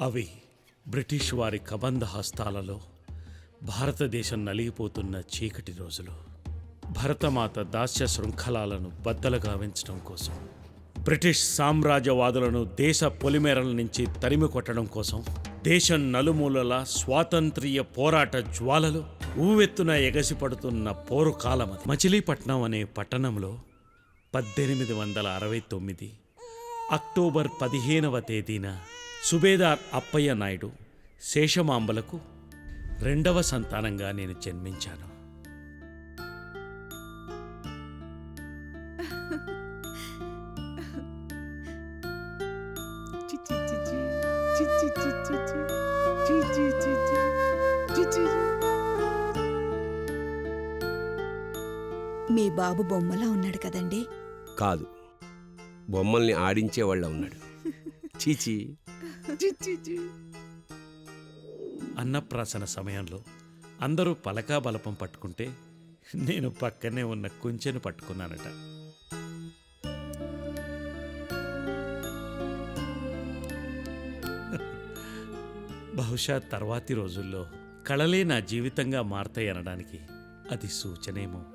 అవి బ్రిటిష్ వారి కబంధ హస్తాలలో భారతదేశం నలిగిపోతున్న చీకటి రోజులు. భరతమాత దాస్య శృంఖలాలను బద్దలుగా వెంచడం కోసం బ్రిటిష్ సామ్రాజ్యవాదులను దేశ పొలిమేరల నుంచి తరిమి కొట్టడం కోసం దేశం నలుమూలల స్వాతంత్ర్య పోరాట జ్వాలలు ఊవెత్తున ఎగసిపడుతున్న పోరు కాలం మచిలీపట్నం అనే పట్టణంలో పద్దెనిమిది వందల అరవై తొమ్మిది అక్టోబర్ పదిహేనవ తేదీన సుబేదార్ అప్పయ్య నాయుడు శేషమాంబలకు రెండవ సంతానంగా నేను జన్మించాను. మీ బాబు బొమ్మలా ఉన్నాడు కదండి. కాదు బొమ్మల్ని ఆడించేవాళ్ళ ఉన్నాడు. చీచి. అన్నప్రాసన సమయంలో అందరూ పలకా బలపం పట్టుకుంటే నేను పక్కనే ఉన్న కుంచెను పట్టుకున్నానట. బహుశా తర్వాతి రోజుల్లో కళలే నా జీవితంగా మారతాయి అనడానికి అది సూచనేమో.